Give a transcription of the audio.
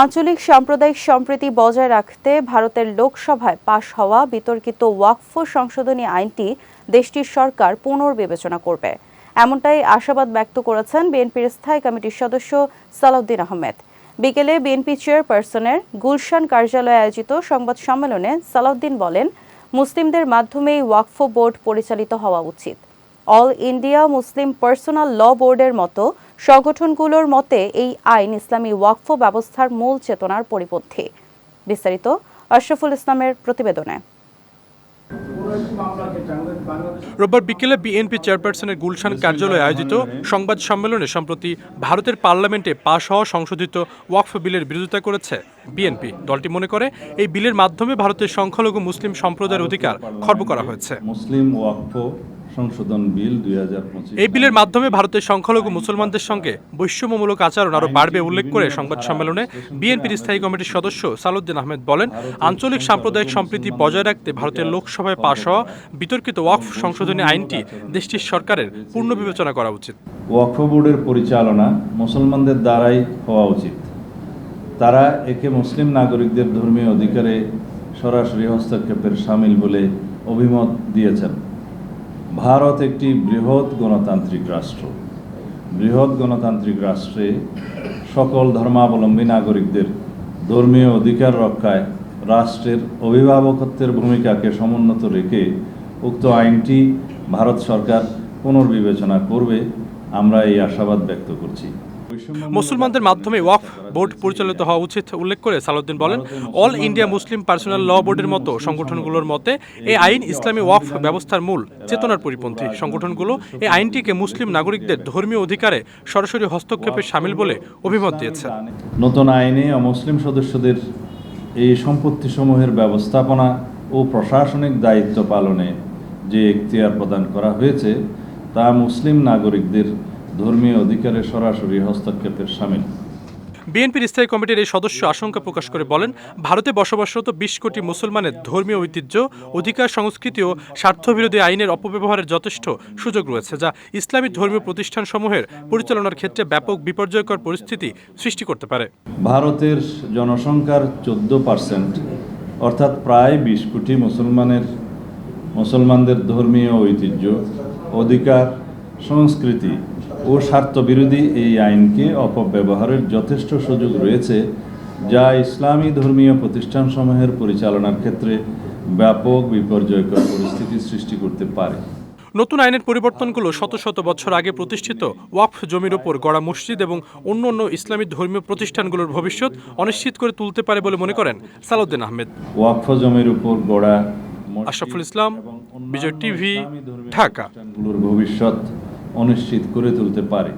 আঞ্চলিক সাম্প্রদায়িক সম্প্রীতি বজায় রাখতে ভারতের লোকসভায় পাশ হওয়া বিতর্কিত ওয়াকফ সংশোধনী আইনটি দেশটির সরকার পুনর্বিবেচনা করবে। এমনটাই আশাবাদ ব্যক্ত করেছেন বিএনপির স্থায়ী কমিটির সদস্য সালাউদ্দিন আহমেদ। বিকেলে বিএনপি চেয়ারপারসনের গুলশান কার্যালয়ে আয়োজিত সংবাদ সম্মেলনে সালাউদ্দিন বলেন, মুসলিমদের মাধ্যমেই ওয়াকফ বোর্ড পরিচালিত হওয়া উচিত। All India Muslim Personal Law বোর্ডের মতো সংগঠনগুলোর মতে এই আইন ইসলামী ওয়াকফ ব্যবস্থার মূল চেতনার পরিপন্থী। বিস্তারিত আশরাফুল ইসলামের প্রতিবেদনে। রোববার বিকেলে বিএনপি চেয়ারপারসনের গুলশান কার্যালয়ে আয়োজিত সংবাদ সম্মেলনে সম্প্রতি ভারতের পার্লামেন্টে পাশ হওয়া সংশোধিত ওয়াকফ বিলের বিরোধিতা করেছে বিএনপি। দলটি মনে করে এই বিলের মাধ্যমে ভারতের সংখ্যালঘু মুসলিম সম্প্রদায়ের অধিকার খর্ব করা হয়েছে। মুসলিম ওয়াকফ সংশোধন বিল দুই হাজার পঁচিশ এই বিলের মাধ্যমে ভারতের সংখ্যালঘু মুসলমানদের সঙ্গে বৈষম্যমূলক আচরণ আরও বাড়বে উল্লেখ করে সংবাদ সম্মেলনে বিএনপির স্থায়ী কমিটির সদস্য সালুদ্দিন আহমেদ বলেন আঞ্চলিক সাম্প্রদায়িক সম্প্রীতি বজায় রাখতে ভারতের লোকসভায় পাশ হওয়া বিতর্কিত ওয়াকফ সংশোধনী আইনটি দেশটির সরকারের পূর্ণ বিবেচনা করা উচিত। ওয়াকফ বোর্ডের পরিচালনা মুসলমানদের দ্বারাই হওয়া উচিত। তারা একে মুসলিম নাগরিকদের ধর্মীয় অধিকারে সরাসরি হস্তক্ষেপের সামিল বলে অভিমত দিয়েছেন। ভারত একটি বৃহৎ গণতান্ত্রিক রাষ্ট্র। বৃহৎ গণতান্ত্রিক রাষ্ট্রে সকল ধর্মাবলম্বী নাগরিকদের ধর্মীয় অধিকার রক্ষায় রাষ্ট্রের অভিভাবকত্বের ভূমিকাকে সমুন্নত রেখে উক্ত আইনটি ভারত সরকার পুনর্বিবেচনা করবে, আমরা এই আশাবাদ ব্যক্ত করছি। মুসলমানদের মাধ্যমে ওয়াকফ বোর্ড পরিচালিত হওয়া উচিত উল্লেখ করে সালাউদ্দিন বলেন All India Muslim Personal Law বোর্ডের মতো সংগঠনগুলোর মতে এই আইন ইসলামী ওয়াকফ ব্যবস্থার মূল চেতনার পরিপন্থী। সংগঠনগুলো এই আইনটিকে মুসলিম নাগরিকদের ধর্মীয় অধিকারে সরাসরি হস্তক্ষেপে সামিল বলে অভিমত দিয়েছে। নতুন আইনে মুসলিম সদস্যদের এই সম্পত্তিসমূহের ব্যবস্থাপনা ও প্রশাসনিক দায়িত্ব পালনে যে এখতিয়ার প্রদান করা হয়েছে তা মুসলিম নাগরিকদের ধর্মীয় অধিকারে সরাসরি হস্তক্ষেপের সামিল। বিএনপির স্থায়ী কমিটির এই সদস্য আশঙ্কা প্রকাশ করে বলেন ভারতে বসবাসরত বিশ কোটি মুসলমানের ধর্মীয় ঐতিহ্য অধিকার সংস্কৃতি ও স্বার্থবিরোধী আইনের অপব্যবহারের যথেষ্ট সুযোগ রয়েছে যা ইসলামী ধর্মীয় প্রতিষ্ঠানসমূহের পরিচালনার ক্ষেত্রে ব্যাপক বিপর্যয়কর পরিস্থিতি সৃষ্টি করতে পারে। ভারতের জনসংখ্যার চোদ্দ পার্সেন্ট অর্থাৎ প্রায় বিশ কোটি মুসলমানের মুসলমানদের ধর্মীয় ঐতিহ্য অধিকার সংস্কৃতি ও স্বার্থবিরোধী এই আইনকে অপব্যবহারের যথেষ্ট সুযোগ রয়েছে যা ইসলামী ধর্মীয় প্রতিষ্ঠানসমূহের পরিচালনার ক্ষেত্রে ব্যাপক বিপর্যয়কর পরিস্থিতি সৃষ্টি করতে পারে। নতুন আইনের পরিবর্তনগুলো শত শত বছর আগে প্রতিষ্ঠিত ওয়াকফ জমির ওপর গড়া মসজিদ এবং অন্য অন্য ইসলামী ধর্মীয় প্রতিষ্ঠানগুলোর ভবিষ্যৎ অনিশ্চিত করে তুলতে পারে বলে মনে করেন সালাউদ্দিন আহমেদ। ওয়াকফ জমির উপর গড়া আশরাফুল ইসলাম, বিজয় টিভি, ঢাকা। ভবিষ্যৎ। অনিশ্চিত করে তুলতে পারে।